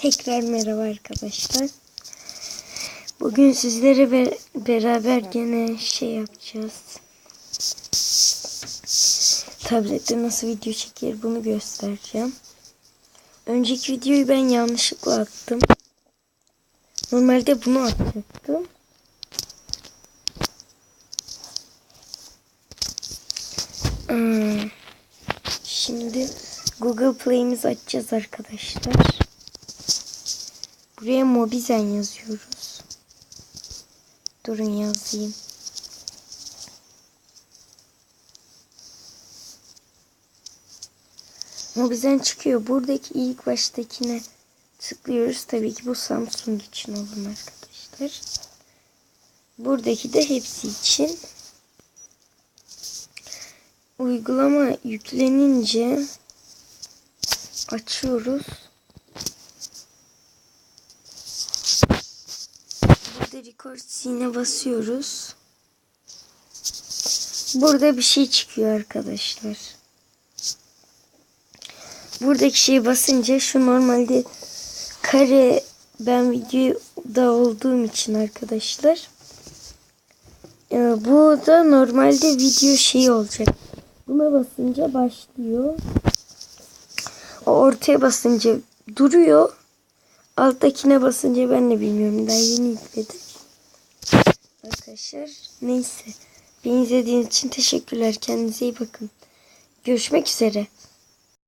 Tekrar merhaba arkadaşlar. Bugün sizlere be- beraber gene şey yapacağız. Tablette nasıl video çekilir bunu göstereceğim. Önceki videoyu ben yanlışlıkla attım. Normalde bunu atacaktım. Hmm. Şimdi Google Play'imizi açacağız arkadaşlar. Buraya Mobizen yazıyoruz. Durun yazayım. Mobizen çıkıyor. Buradaki ilk baştakine tıklıyoruz. Tabii ki bu Samsung için olan arkadaşlar. Buradaki de hepsi için. Uygulama yüklenince açıyoruz. Burada record basıyoruz. Burada bir şey çıkıyor arkadaşlar. Buradaki şeye basınca şu normalde kare ben videoda olduğum için arkadaşlar. e, bu da normalde video şey olacak. Buna basınca başlıyor. Ortaya basınca duruyor. Alttakine basınca ben de bilmiyorum. Daha yeni yükledim. Arkadaşlar neyse. Beni izlediğiniz için teşekkürler. Kendinize iyi bakın. Görüşmek üzere.